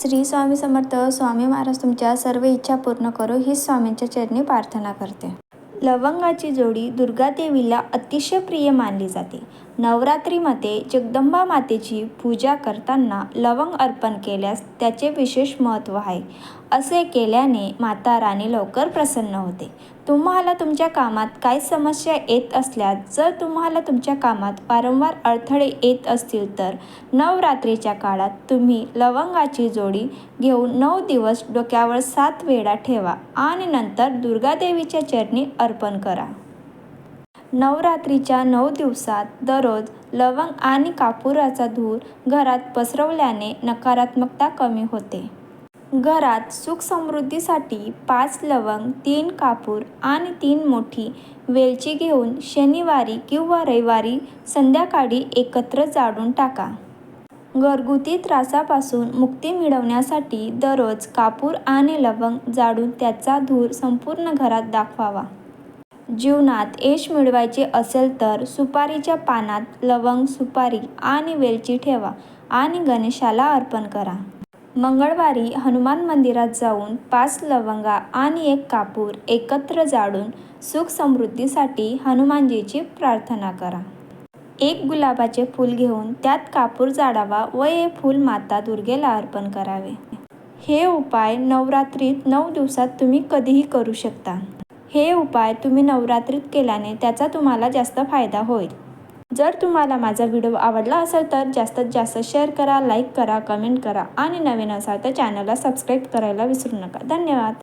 श्री स्वामी समर्थ स्वामी महाराज तुमच्या सर्व इच्छा पूर्ण करो ही स्वामींच्या चरणी प्रार्थना करते. लवंगाची जोडी दुर्गादेवीला अतिशय प्रिय मानली जाते. नवरात्रीमध्ये जगदंबा मातेची पूजा करताना लवंग अर्पण केल्यास त्याचे विशेष महत्त्व आहे. असे केल्याने माता राणी लवकर प्रसन्न होते. तुम्हाला तुमच्या कामात काही समस्या येत असल्यास जर तुम्हाला तुमच्या कामात वारंवार अडथळे येत असतील तर नवरात्रीच्या काळात तुम्ही लवंगाची जोडी घेऊन नऊ दिवस डोक्यावर सात वेळा ठेवा आणि नंतर दुर्गादेवीच्या चरणी अर्पण करा. नवरात्रीच्या नऊ दिवसात दररोज लवंग आणि कापुराचा धूर घरात पसरवल्याने नकारात्मकता कमी होते. घरात सुखसमृद्धीसाठी पाच लवंग तीन कापूर आणि तीन मोठी वेलची घेऊन शनिवारी किंवा रविवारी संध्याकाळी एकत्र जाळून टाका. घरगुती त्रासापासून मुक्ती मिळवण्यासाठी दररोज कापूर आणि लवंग जाळून त्याचा धूर संपूर्ण घरात दाखवावा. जीवनात यश मिळवायचे असेल तर सुपारीच्या पानात लवंग सुपारी आणि वेलची ठेवा आणि गणेशाला अर्पण करा. मंगळवारी हनुमान मंदिरात जाऊन पाच लवंगा आणि एक कापूर एकत्र जाळून सुख समृद्धीसाठी हनुमानजीची प्रार्थना करा. एक गुलाबाचे फूल घेऊन त्यात कापूर जाळावा व हे फूल माता दुर्गेला अर्पण करावे. हे उपाय नवरात्रीत नऊ दिवसात तुम्ही कधीही करू शकता. हे उपाय तुम्ही नवरात्रीत केल्याने त्याचा तुम्हाला जास्त फायदा होईल. जर तुम्हाला माझा व्हिडिओ आवडला असेल तर जास्तीत जास्त शेअर करा लाईक करा कमेंट करा आणि नवीन असाल तर चॅनलला सबस्क्राईब करायला विसरू नका. धन्यवाद.